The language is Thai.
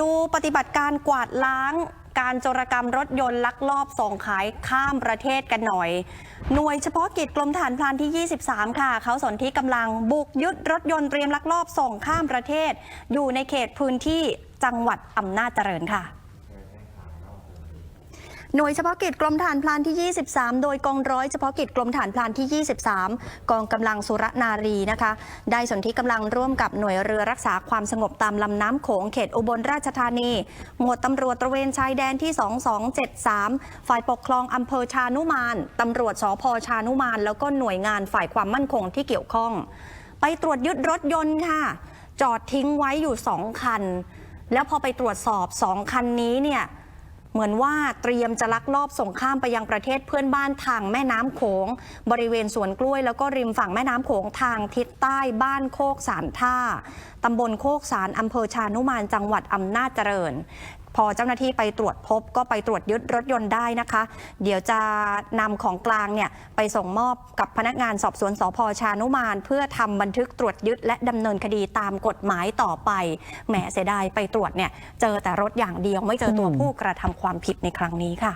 ดูปฏิบัติการกวาดล้างการโจรกรรมรถยนต์ลักลอบส่งขายข้ามประเทศกันหน่อย หน่วยเฉพาะกิจกรมฐานพลานที่ 23 ค่ะ เขาสนที่กำลังบุกยึดรถยนต์เตรียมลักลอบส่งข้ามประเทศ อยู่ในเขตพื้นที่จังหวัดอำนาจเจริญค่ะ หน่วยเฉพาะกิจกรมฐานพลานที่ 23 โดยกองร้อยเฉพาะกิจกรมฐานพลานที่ 23 กองกำลังสุรนารีนะคะ ได้สนที่กำลังร่วมกับหน่วยเรือรักษาความสงบตามลำน้ำโขงเขตอุบลราชธานี หมวดตำรวจตระเวนชายแดนที่ 2273 ฝ่ายปกครองอำเภอชานุมานตำรวจสพชานุมาน แล้วก็หน่วยงานฝ่ายความมั่นคงที่เกี่ยวข้อง ไปตรวจยึดรถยนต์ค่ะ จอดทิ้งไว้อยู่ 2 คัน แล้วพอไปตรวจสอบ 2 คันนี้เนี่ย เหมือนว่าเตรียมจะลักลอบส่งข้ามไปยังประเทศเพื่อนบ้านทางแม่น้ำโขง บริเวณสวนกล้วย แล้วก็ริมฝั่งแม่น้ำโขงทางทิศใต้บ้านโคกสารท่าตำบลโคกสารอำเภอชานุมานจังหวัดอำนาจเจริญ พอเจ้าหน้าที่ไปตรวจพบก็ไปตรวจยึดรถยนต์ได้นะคะ เดี๋ยวจะนำของกลางเนี่ยไปส่งมอบกับพนักงานสอบสวนสพชานุมาน เพื่อทำบันทึกตรวจยึดและดำเนินคดีตามกฎหมายต่อไปแหมเสียดายไปตรวจเนี่ยเจอแต่รถอย่างเดียวไม่เจอตัวผู้กระทำความผิดในครั้งนี้ค่ะ